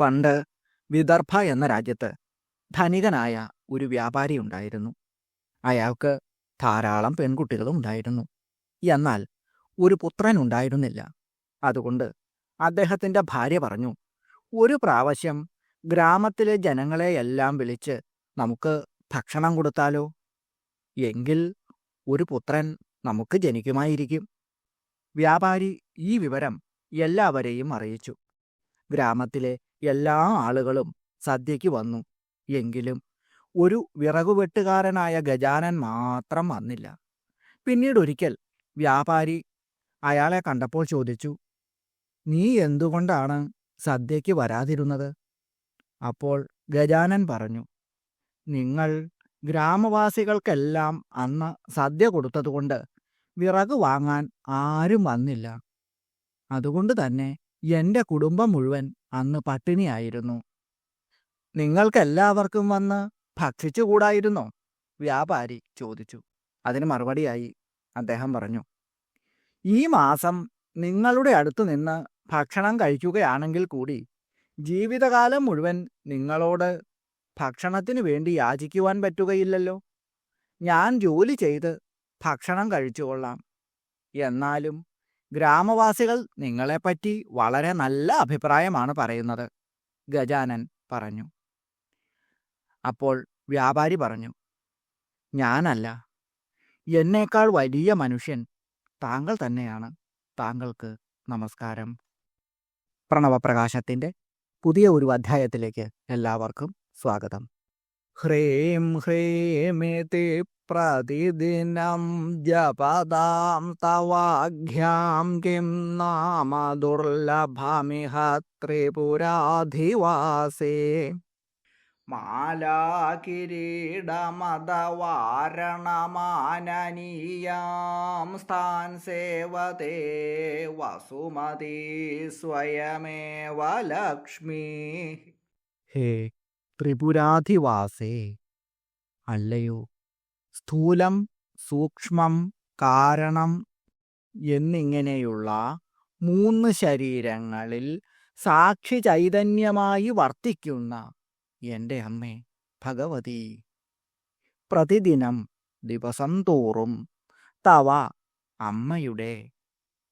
പണ്ട് വിദർഭ എന്ന രാജ്യത്ത് ധനികനായ ഒരു വ്യാപാരി ഉണ്ടായിരുന്നു. അയാൾക്ക് ധാരാളം പെൺകുട്ടികളും ഉണ്ടായിരുന്നു. എന്നാൽ ഒരു പുത്രൻ ഉണ്ടായിരുന്നില്ല. അതുകൊണ്ട് അദ്ദേഹത്തിന്റെ ഭാര്യ പറഞ്ഞു ഒരു പ്രാവശ്യം ഗ്രാമത്തിലെ ജനങ്ങളെയെല്ലാം വിളിച്ച് നമുക്ക് ഭക്ഷണം കൊടുത്താലോ? എങ്കിൽ ഒരു പുത്രൻ നമുക്ക് ജനിക്കുമായിരിക്കും. വ്യാപാരി ഈ വിവരം എല്ലാവരെയും അറിയിച്ചു. ഗ്രാമത്തിലെ എല്ലാ ആളുകളും സദ്യയ്ക്ക് വന്നു. എങ്കിലും ഒരു വിറകുവെട്ടുകാരനായ ഗജാനൻ മാത്രം വന്നില്ല. പിന്നീട് ഒരിക്കൽ വ്യാപാരി അയാളെ കണ്ടപ്പോൾ ചോദിച്ചു നീ എന്തുകൊണ്ടാണ് സദ്യയ്ക്ക് വരാതിരുന്നത്? അപ്പോൾ ഗജാനൻ പറഞ്ഞു നിങ്ങൾ ഗ്രാമവാസികൾക്കെല്ലാം അന്ന് സദ്യ കൊടുത്തതുകൊണ്ട് വിറക് വാങ്ങാൻ ആരും വന്നില്ല. അതുകൊണ്ട് തന്നെ എന്റെ കുടുംബം മുഴുവൻ അന്ന് പട്ടിണിയായിരുന്നു. നിങ്ങൾക്കെല്ലാവർക്കും വന്ന് ഭക്ഷിച്ചുകൂടായിരുന്നോ? വ്യാപാരി ചോദിച്ചു. അതിന് മറുപടിയായി അദ്ദേഹം പറഞ്ഞു ഈ മാസം നിങ്ങളുടെ അടുത്തു നിന്ന് ഭക്ഷണം കഴിക്കുകയാണെങ്കിൽ കൂടി ജീവിതകാലം മുഴുവൻ നിങ്ങളോട് ഭക്ഷണത്തിനു വേണ്ടി യാചിക്കുവാൻ പറ്റുകയില്ലല്ലോ. ഞാൻ ജോലി ചെയ്ത് ഭക്ഷണം കഴിച്ചുകൊള്ളാം. എന്നാലും ഗ്രാമവാസികൾ നിങ്ങളെപ്പറ്റി വളരെ നല്ല അഭിപ്രായമാണ് പറയുന്നത് ഗജാനൻ പറഞ്ഞു. അപ്പോൾ വ്യാപാരി പറഞ്ഞു ഞാനല്ല. എന്നേക്കാൾ വലിയ മനുഷ്യൻ താങ്കൾ തന്നെയാണ്. താങ്കൾക്ക് നമസ്കാരം. പ്രണവപ്രകാശത്തിന്റെ പുതിയ ഒരു അധ്യായത്തിലേക്ക് എല്ലാവർക്കും സ്വാഗതം. ഹ്രീം ഹ്രീമിതി പ്രതിദിനം ജപദാം തവാഖ്യാം കിം നാമ ദുർലഭമിഹ ത്രിപുരാധിവാസേ മാലാകിരീടമതവാരണമാനനീയാം സ്ഥാൻ സേവതേ വസുമതി സ്വയമേവ ലക്ഷ്മി. ഹേ ത്രിപുരാധിവാസേ. അല്ലയോ. സ്ഥൂലം സൂക്ഷ്മം കാരണം എന്നിങ്ങനെയുള്ള മൂന്ന് ശരീരങ്ങളിൽ സാക്ഷി ചൈതന്യമായി വർത്തിക്കുന്ന എന്റെ അമ്മേ ഭഗവതി. പ്രതിദിനം ദിവസം തോറും തവ അമ്മയുടെ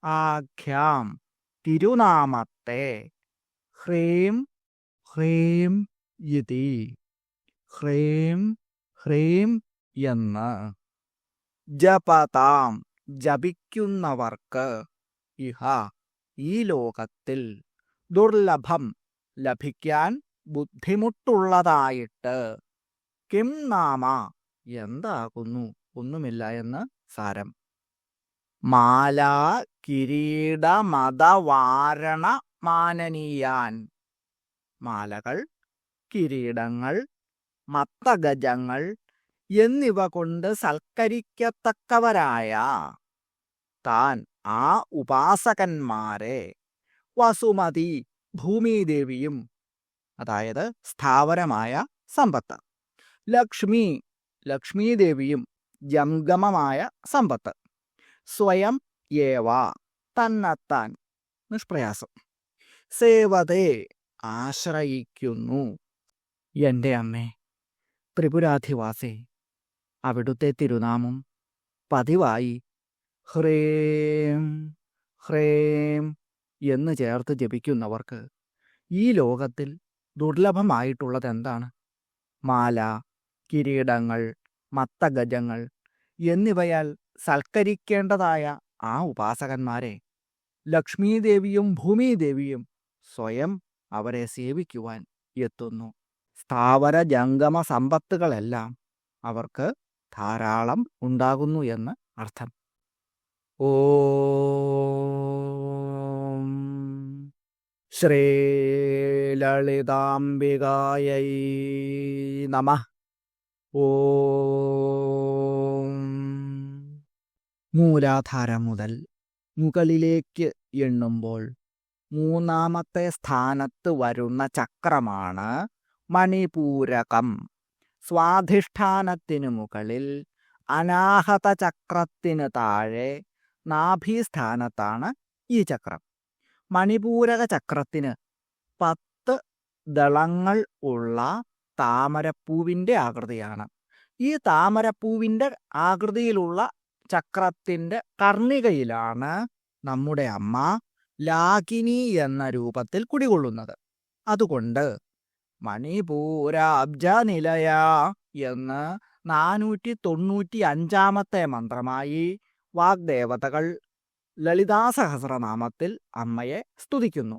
ആഖ്യാം തിരുനാമത്തെ ഹ്രീം ഹ്രീം ഇതി ഹ്രീം ഹ്രീം എന്ന്. ജപതാം ജപിക്കുന്നവർക്ക് ഇഹ ഈ ലോകത്തിൽ ദുർലഭം ലഭിക്കാൻ ബുദ്ധിമുട്ടുള്ളതായിട്ട് കിം നാമ എന്താകുന്നു? ഒന്നുമില്ല എന്ന് സാരം. മാല കിരീട മതവാരണ മാനനീയാൻ മാലകൾ കിരീടങ്ങൾ മത്തഗജങ്ങൾ എന്നിവ കൊണ്ട് സൽക്കരിക്കത്തക്കവരായ താൻ ആ ഉപാസകന്മാരെ വസുമതി ഭൂമിദേവിയും അതായത് സ്ഥാവരമായ സമ്പത്ത് ലക്ഷ്മി ലക്ഷ്മീദേവിയും ജംഗമമായ സമ്പത്ത് സ്വയം ഏവ തന്നെത്താൻ നിഷ്പ്രയാസം. സേവതേ ആശ്രയിക്കുന്നു. എന്റെ അമ്മേ ത്രിപുരാധിവാസേ അവിടുത്തെ തിരുനാമം പതിവായി. ഹ്രേം ഹ്രേം എന്ന് ചേർത്ത് ജപിക്കുന്നവർക്ക് ഈ ലോകത്തിൽ ദുർലഭമായിട്ടുള്ളത് എന്താണ് മാല കിരീടങ്ങൾ മത്തഗജങ്ങൾ എന്നിവയാൽ സൽക്കരിക്കേണ്ടതായ ആ ഉപാസകന്മാരെ ലക്ഷ്മീദേവിയും ഭൂമിദേവിയും സ്വയം അവരെ സേവിക്കുവാൻ എത്തുന്നു. സ്ഥാവര ജംഗമ സമ്പത്തുകളെല്ലാം അവർക്ക് ധാരാളം ഉണ്ടാകുന്നു എന്ന് അർത്ഥം. ഓ ശ്രീലളിതാംബികായൈ നമ. ഓ മൂലാധാരം മുതൽ മുകളിലേക്ക് എണ്ണുമ്പോൾ മൂന്നാമത്തെ സ്ഥാനത്ത് വരുന്ന ചക്രമാണ് മണിപൂരകം. സ്വാധിഷ്ഠാനത്തിനു മുകളിൽ അനാഹത ചക്രത്തിന് താഴെ നാഭീസ്ഥാനത്താണ് ഈ ചക്രം. മണിപൂരക ചക്രത്തിന് പത്ത് ദളങ്ങൾ ഉള്ള താമരപ്പൂവിന്റെ ആകൃതിയാണ്. ഈ താമരപ്പൂവിന്റെ ആകൃതിയിലുള്ള ചക്രത്തിന്റെ കർണികയിലാണ് നമ്മുടെ അമ്മ ലാഗിനി എന്ന രൂപത്തിൽ കുടികൊള്ളുന്നത്. അതുകൊണ്ട് മണിപൂരാബ്ജ നിലയ എന്ന് നാനൂറ്റി തൊണ്ണൂറ്റി അഞ്ചാമത്തെ മന്ത്രമായി വാഗ്ദേവതകൾ ലളിതാസഹസ്രനാമത്തിൽ അമ്മയെ സ്തുതിക്കുന്നു.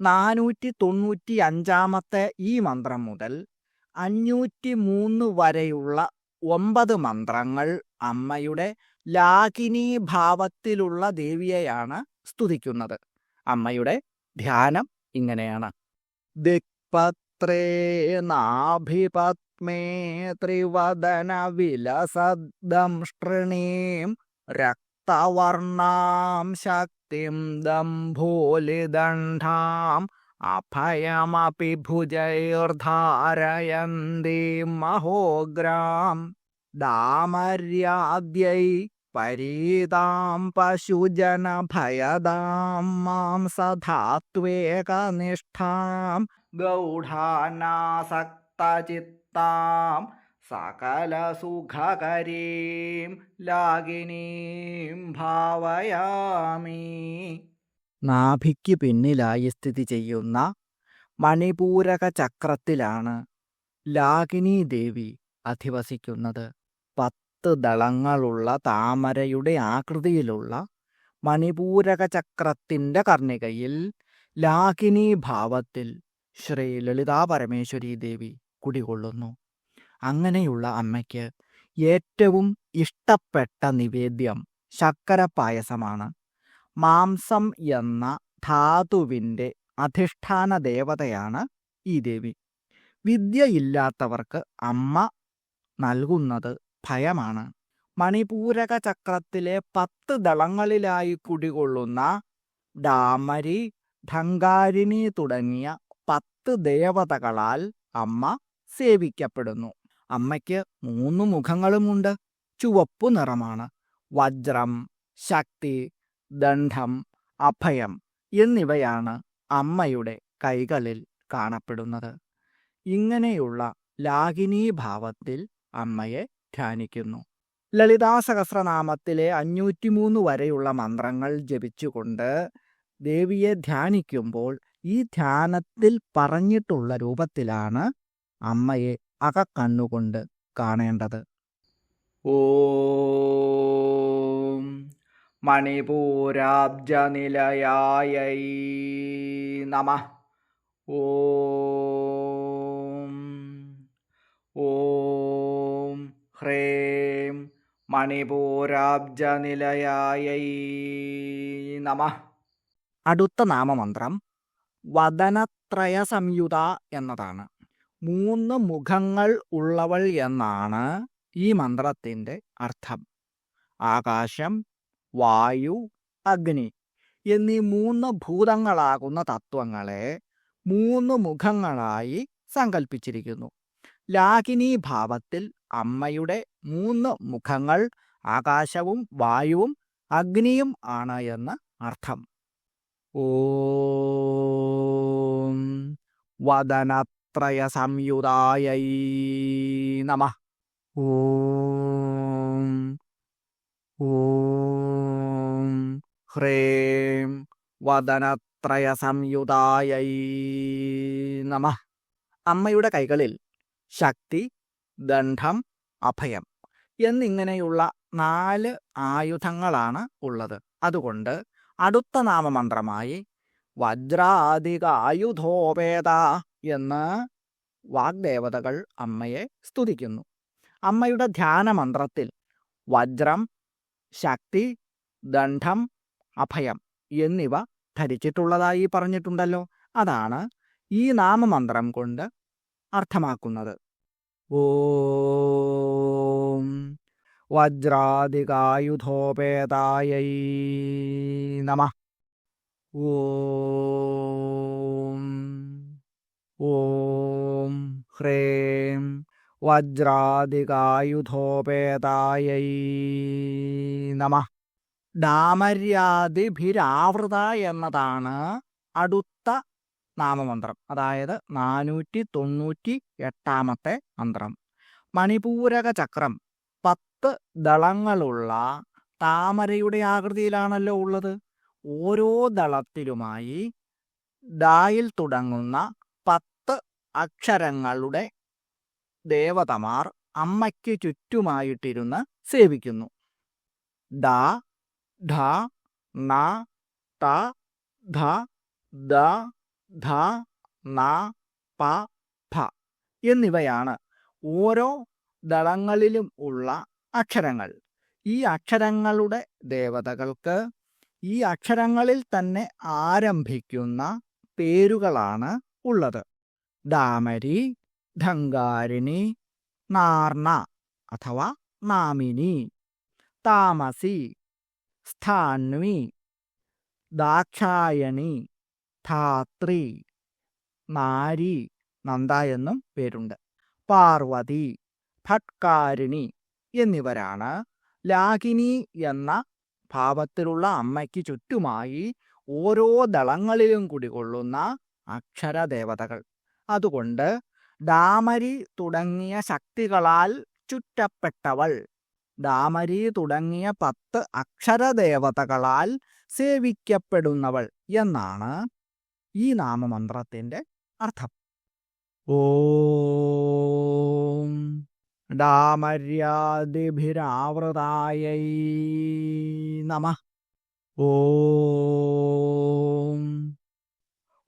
നാനൂറ്റി തൊണ്ണൂറ്റി അഞ്ചാമത്തെ ഈ മന്ത്രം മുതൽ അഞ്ഞൂറ്റി മൂന്ന് വരെയുള്ള ഒമ്പത് മന്ത്രങ്ങൾ അമ്മയുടെ ലാകിനി ഭാവത്തിലുള്ള ദേവിയെയാണ് സ്തുതിക്കുന്നത്. അമ്മയുടെ ധ്യാനം ഇങ്ങനെയാണ്. ദിക്പത്രേ നാഭിപത്മേ ത്രിവദന വിലസദ്ദം ഷ്ടൃണീം രക്തവർണാം ശക്തിം ദംഭോലിദണ്ഡാം അഭയമപി ഭുജൈർധാരയന്തീം മഹോഗ്രാം ദാമര്യാദ്യൈ പരീതാം പശുജനഭയദാം മാംസധാത്വേകനിഷ്ഠാം ഗൗഢാനാസക്തചിത്താം സകലസുഖകരീം ലാഗിനീം ഭാവയാമി. നാഭിക്ക് പിന്നിലായി സ്ഥിതി ചെയ്യുന്ന മണിപൂരക ചക്രത്തിലാണ് ലാഗിനി ദേവി അധിവസിക്കുന്നത്. പത്ത് ദളങ്ങളുള്ള താമരയുടെ ആകൃതിയിലുള്ള മണിപൂരക ചക്രത്തിന്റെ കർണികയിൽ ലാഗിനി ഭാവത്തിൽ ശ്രീ ലളിതാ പരമേശ്വരി ദേവി കുടികൊള്ളുന്നു. അങ്ങനെയുള്ള അമ്മയ്ക്ക് ഏറ്റവും ഇഷ്ടപ്പെട്ട നിവേദ്യം ശർക്കര പായസമാണ് മാംസം എന്ന ധാതുവിന്റെ അധിഷ്ഠാന ദേവതയാണ് ഈ ദേവി. വിദ്യയില്ലാത്തവർക്ക് അമ്മ നൽകുന്നത് ഭയമാണ്. മണിപൂരക ചക്രത്തിലെ പത്ത് ദളങ്ങളിലായി കുടികൊള്ളുന്ന ഡാമരി ധങ്കാരിണി തുടങ്ങിയ പത്ത് ദേവതകളാൽ അമ്മ സേവിക്കപ്പെടുന്നു. അമ്മയ്ക്ക് മൂന്ന് മുഖങ്ങളുമുണ്ട്. ചുവപ്പു നിറമാണ്. വജ്രം ശക്തി ദണ്ഡം അഭയം എന്നിവയാണ് അമ്മയുടെ കൈകളിൽ കാണപ്പെടുന്നത്. ഇങ്ങനെയുള്ള ലാകിനീ ഭാവത്തിൽ അമ്മയെ ധ്യാനിക്കുന്നു. ലളിതാ സഹസ്രനാമത്തിലെ അഞ്ഞൂറ്റിമൂന്ന് വരെയുള്ള മന്ത്രങ്ങൾ ജപിച്ചുകൊണ്ട് ദേവിയെ ധ്യാനിക്കുമ്പോൾ ഈ ധ്യാനത്തിൽ പറഞ്ഞിട്ടുള്ള രൂപത്തിലാണ് അമ്മയെ അകക്കണ്ണുകൊണ്ട് കാണേണ്ടത്. ഓം മണിപൂരാബ്ജനിലയായ നമ. ഓം ഓം ഹ്രേം മണിപൂരാബ്ജനിലയായൈ നമ. അടുത്ത നാമമന്ത്രം വദനത്രയ സംയുത എന്നതാണ്. മൂന്ന് മുഖങ്ങൾ ഉള്ളവൾ എന്നാണ് ഈ മന്ത്രത്തിന്റെ അർത്ഥം. ആകാശം വായു അഗ്നി എന്നീ മൂന്ന് ഭൂതങ്ങളാകുന്ന തത്വങ്ങളെ മൂന്ന് മുഖങ്ങളായി സങ്കല്പിച്ചിരിക്കുന്നു ലാകിനി ഭാവത്തിൽ അമ്മയുടെ മൂന്ന് മുഖങ്ങൾ ആകാശവും വായുവും അഗ്നിയും ആണ് എന്ന് അർത്ഥം. ഓം വദനത്രയ സംയുതായ നമ. ഓം ഓം ഹ്രേം വദനത്രയ സംയുതായ നമ. അമ്മയുടെ കൈകളിൽ ശക്തി ദണ്ഡം അഭയം എന്നിങ്ങനെയുള്ള നാല് ആയുധങ്ങളാണ് ഉള്ളത്. അതുകൊണ്ട് അടുത്ത നാമമന്ത്രമായി വജ്രാധിക ആയുധോപേത എന്ന് വാഗ്ദേവതകൾ അമ്മയെ സ്തുതിക്കുന്നു. അമ്മയുടെ ധ്യാനമന്ത്രത്തിൽ വജ്രം ശക്തി ദണ്ഡം അഭയം എന്നിവ ധരിച്ചിട്ടുള്ളതായി പറഞ്ഞിട്ടുണ്ടല്ലോ. അതാണ് ഈ നാമമന്ത്രം കൊണ്ട് അർത്ഥമാക്കുന്നത്. ഓം. വജ്രാധികായുധോപേതായ നമ. ഓം ഓം ഹ്രേം വജ്രാധികായുധോപേതായ നമ. ഡാമര്യാദിഭിരാവൃത എന്നതാണ് അടുത്ത നാമമന്ത്രം. അതായത് നാനൂറ്റി തൊണ്ണൂറ്റി എട്ടാമത്തെ മന്ത്രം. മണിപൂരക ചക്രം പത്ത് ദളങ്ങളുള്ള താമരയുടെ ആകൃതിയിലാണല്ലോ ഉള്ളത്. ഓരോ ദളത്തിലുമായി ഡായിൽ തുടങ്ങുന്ന പത്ത് അക്ഷരങ്ങളുടെ ദേവതമാർ അമ്മയ്ക്ക് ചുറ്റുമായിട്ടിരുന്ന് സേവിക്കുന്നു. ഡ ഢ ന ത ധ ദ ധ ന പ ഫ എന്നിവയാണ് ഓരോ ദളങ്ങളിലും ഉള്ള അക്ഷരങ്ങൾ. ഈ അക്ഷരങ്ങളുടെ ദേവതകൾക്ക് ഈ അക്ഷരങ്ങളിൽ തന്നെ ആരംഭിക്കുന്ന പേരുകളാണ് ഉള്ളത്. ഡാമരി ധങ്കാരിണി നാർണ അഥവാ നാമിനി താമസി സ്ഥാൻവി ദാക്ഷായണി ധാത്രി നാരി നന്ദ എന്നും പേരുണ്ട്. പാർവതി ഭട്കാരിണി എന്നിവരാണ് ലാകിനി എന്ന ഭാവത്തിലുള്ള അമ്മയ്ക്ക് ചുറ്റുമായി ഓരോ ദളങ്ങളിലും കുടികൊള്ളുന്ന അക്ഷരദേവതകൾ. അതുകൊണ്ട് ഡാമരി തുടങ്ങിയ ശക്തികളാൽ ചുറ്റപ്പെട്ടവൾ. ഡാമരി തുടങ്ങിയ പത്ത് അക്ഷരദേവതകളാൽ സേവിക്കപ്പെടുന്നവൾ എന്നാണ് ഈ നാമമന്ത്രത്തിന്റെ അർത്ഥം. ഓം. ഡാമര്യാദിഭിരാവൃതായൈ നമ. ഓം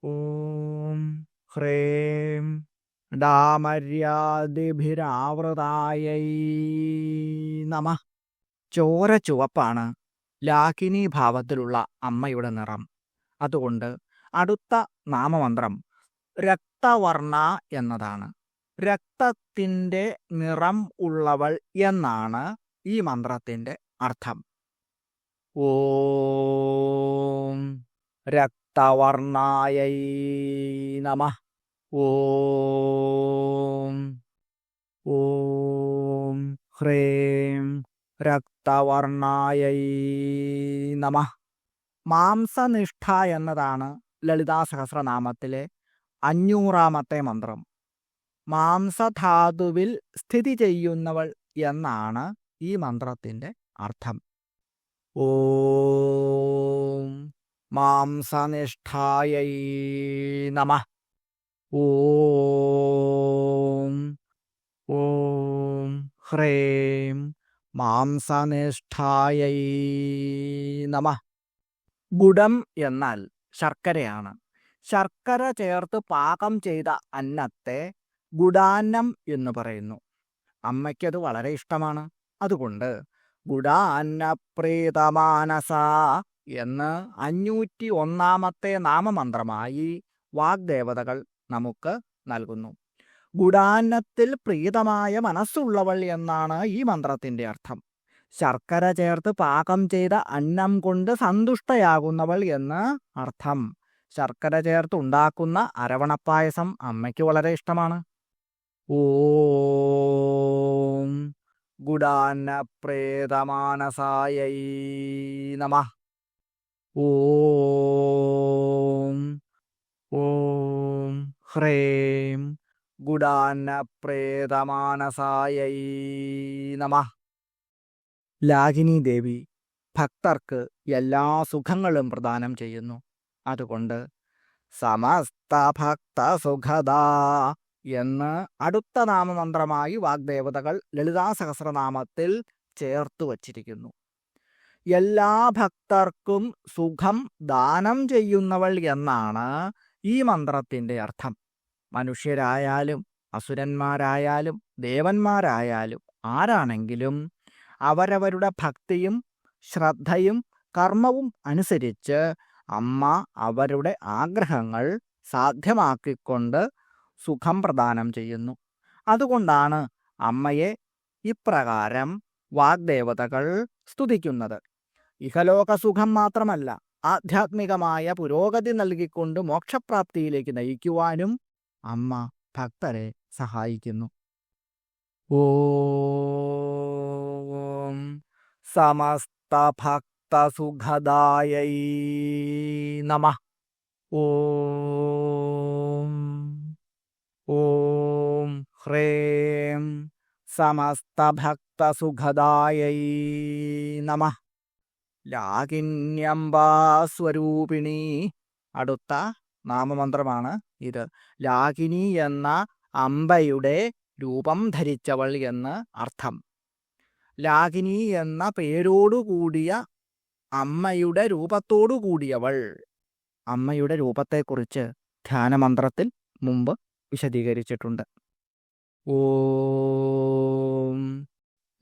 ഓം ഹ്രേം ഡാമര്യാദിഭിരാവൃതായൈ നമ. ചോര ചുവപ്പാണ് ലാക്കിനി ഭാവത്തിലുള്ള അമ്മയുടെ നിറം. അതുകൊണ്ട് അടുത്ത നാമമന്ത്രം രക്തവർണ എന്നതാണ്. രക്തത്തിന്റെ നിറം ഉള്ളവൾ എന്നാണ് ഈ മന്ത്രത്തിന്റെ അർത്ഥം. ഓം രക്തവർണായൈ നമ. ഓം ഓം ഹ്രേം രക്തവർണായൈ നമ. മാംസനിഷ്ഠ എന്നതാണ് ലളിതാ സഹസ്രനാമത്തിലെ അഞ്ഞൂറാമത്തെ മന്ത്രം. മാംസധാതുവിൽ സ്ഥിതി ചെയ്യുന്നവൾ എന്നാണ് ഈ മന്ത്രത്തിന്റെ അർത്ഥം. ഓം മാംസനിഷ്ഠായൈ നമ. ഓം ഓം ഹ്രേം മാംസനിഷ്ഠായൈ നമ. ഗുഡം എന്നാൽ ശർക്കരയാണ്. ശർക്കര ചേർത്ത് പാകം ചെയ്ത അന്നത്തെ ഗുഡാന്നം എന്ന് പറയുന്നു. അമ്മയ്ക്കത് വളരെ ഇഷ്ടമാണ്. അതുകൊണ്ട് ഗുഡാന്നപ്രീതമാനസ എന്ന് അഞ്ഞൂറ്റി ഒന്നാമത്തെ നാമമന്ത്രമായി വാഗ്ദേവതകൾ നമുക്ക് നൽകുന്നു. ഗുഡാന്നത്തിൽ പ്രീതമായ മനസ്സുള്ളവൾ എന്നാണ് ഈ മന്ത്രത്തിന്റെ അർത്ഥം. ശർക്കര ചേർത്ത് പാകം ചെയ്ത അന്നം കൊണ്ട് സന്തുഷ്ടയാകുന്നവൾ എന്ന് അർത്ഥം. ശർക്കര ചേർത്ത് ഉണ്ടാക്കുന്ന അരവണപ്പായസം അമ്മയ്ക്ക് വളരെ ഇഷ്ടമാണ്. ഓം ഗുഡാന്ന പ്രേതമാനസായൈ നമ. ഓം ഓം ഹ്രേം ഗുഡാന്ന പ്രേതമാനസായൈ നമ. ലാഗിനി ദേവി ഭക്തർക്ക് എല്ലാ സുഖങ്ങളും പ്രദാനം ചെയ്യുന്നു. അതുകൊണ്ട് സമസ്ത ഭക്ത സുഖദ എന്ന് അടുത്ത നാമമന്ത്രമായി വാഗ്ദേവതകൾ ലളിതാ സഹസ്രനാമത്തിൽ ചേർത്തു വച്ചിരിക്കുന്നു. എല്ലാ ഭക്തർക്കും സുഖം ദാനം ചെയ്യുന്നവൾ എന്നാണ് ഈ മന്ത്രത്തിന്റെ അർത്ഥം. മനുഷ്യരായാലും അസുരന്മാരായാലും ദേവന്മാരായാലും ആരാണെങ്കിലും അവരവരുടെ ഭക്തിയും ശ്രദ്ധയും കർമ്മവും അനുസരിച്ച് അമ്മ അവരുടെ ആഗ്രഹങ്ങൾ സാധ്യമാക്കിക്കൊണ്ട് സുഖം പ്രദാനം ചെയ്യുന്നു. അതുകൊണ്ടാണ് അമ്മയെ ഇപ്രകാരം വാഗ്ദേവതകൾ സ്തുതിക്കുന്നത്. ഇഹലോക സുഖം മാത്രമല്ല ആധ്യാത്മികമായ പുരോഗതി നൽകിക്കൊണ്ട് മോക്ഷപ്രാപ്തിയിലേക്ക് നയിക്കുവാനും അമ്മ ഭക്തരെ സഹായിക്കുന്നു. ഓം സമസ്ത ഭക്തസുഖദായൈ നമ. ഓം ഹ്രേം സമസ്തഭക്തസുഖദായൈ നമ. ലാകിന്യംബാസ്വരൂപിണി അടുത്ത നാമമന്ത്രമാണ് ഇത്. ലാഗിനി എന്ന അമ്പയുടെ രൂപം ധരിച്ചവൾ എന്ന് അർത്ഥം. ലാഗിനി എന്ന പേരോടുകൂടിയ അമ്മയുടെ രൂപത്തോടു കൂടിയവൾ അമ്മയുടെ രൂപത്തെക്കുറിച്ച് ധ്യാനമന്ത്രത്തിൽ മുമ്പ് വിശദീകരിച്ചിട്ടുണ്ട്. ഓം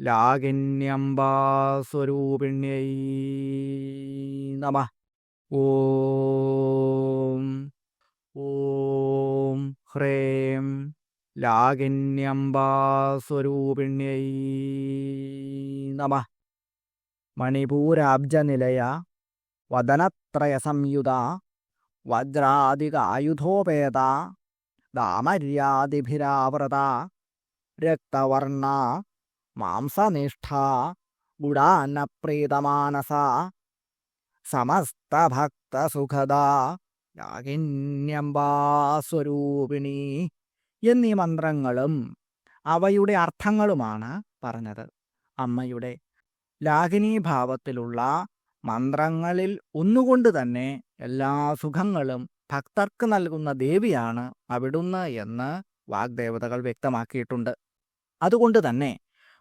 ലാകിന്യംബാസ്വരൂപിണ്യൈ നമ. ഓം ഓം ഹ്രേം ലാകിന്യംബാസ്വരൂപിണ്യൈ നമ. മണിപൂരാബ്ജനിലയ വദനത്രയസംയുത വജ്രാദികായുധോപേത ദാമര്യാദിഭിരാവൃത രക്തവർണ മാംസനിഷ്ഠ ഗുഡാന്നപ്രീതമാനസ സമസ്തഭക്തസുഖദ യാഗിന്യംബാസ്വരൂപിണി എന്നീ മന്ത്രങ്ങളും അവയുടെ അർത്ഥങ്ങളുമാണ് പറഞ്ഞത്. അമ്മയുടെ ലാഗിനീഭാവത്തിലുള്ള മന്ത്രങ്ങളിൽ ഒന്നുകൊണ്ട് തന്നെ എല്ലാ സുഖങ്ങളും ഭക്തർക്ക് നൽകുന്ന ദേവിയാണ് അവിടുന്ന് എന്ന് വാഗ്ദേവതകൾ വ്യക്തമാക്കിയിട്ടുണ്ട്. അതുകൊണ്ട് തന്നെ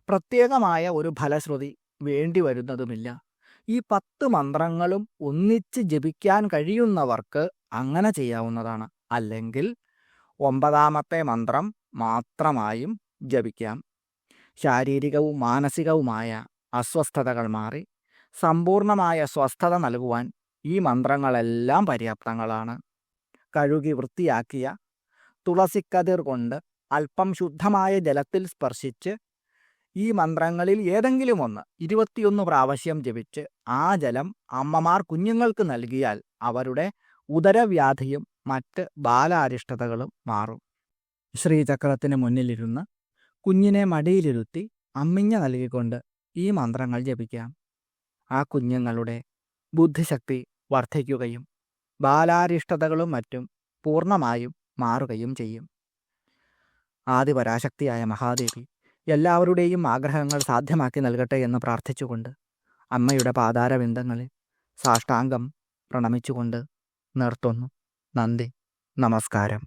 പ്രത്യേകമായ ഒരു ഫലശ്രുതി വേണ്ടി വരുന്നതുമില്ല. ഈ പത്ത് മന്ത്രങ്ങളും ഒന്നിച്ച് ജപിക്കാൻ കഴിയുന്നവർക്ക് അങ്ങനെ ചെയ്യാവുന്നതാണ്. അല്ലെങ്കിൽ ഒമ്പതാമത്തെ മന്ത്രം മാത്രമായും ജപിക്കാം. ശാരീരികവും മാനസികവുമായ അസ്വസ്ഥതകൾ മാറി സമ്പൂർണമായ സ്വസ്ഥത നൽകുവാൻ ഈ മന്ത്രങ്ങളെല്ലാം പര്യാപ്തങ്ങളാണ്. കഴുകി വൃത്തിയാക്കിയ തുളസിക്കതിർ കൊണ്ട് അല്പം ശുദ്ധമായ ജലത്തിൽ സ്പർശിച്ച് ഈ മന്ത്രങ്ങളിൽ ഏതെങ്കിലും ഒന്ന് ഇരുപത്തിയൊന്ന് പ്രാവശ്യം ജപിച്ച് ആ ജലം അമ്മമാർ കുഞ്ഞുങ്ങൾക്ക് നൽകിയാൽ അവരുടെ ഉദരവ്യാധിയും മറ്റ് ബാലാരിഷ്ടതകളും മാറും. ശ്രീചക്രത്തിന് മുന്നിലിരുന്ന് കുഞ്ഞിനെ മടിയിലിരുത്തി അമ്മിഞ്ഞ നൽകിക്കൊണ്ട് ഈ മന്ത്രങ്ങൾ ജപിക്കാം. ആ കുഞ്ഞുങ്ങളുടെ ബുദ്ധിശക്തി വർദ്ധിക്കുകയും ബാലാരിഷ്ടതകളും മറ്റും പൂർണമായും മാറുകയും ചെയ്യും. ആദിപരാശക്തിയായ മഹാദേവി എല്ലാവരുടെയും ആഗ്രഹങ്ങൾ സാധ്യമാക്കി നൽകട്ടെ എന്ന് പ്രാർത്ഥിച്ചുകൊണ്ട് അമ്മയുടെ പാതാരബിന്ദങ്ങളിൽ സാഷ്ടാംഗം പ്രണമിച്ചുകൊണ്ട് നിർത്തുന്നു. നന്ദി. നമസ്കാരം.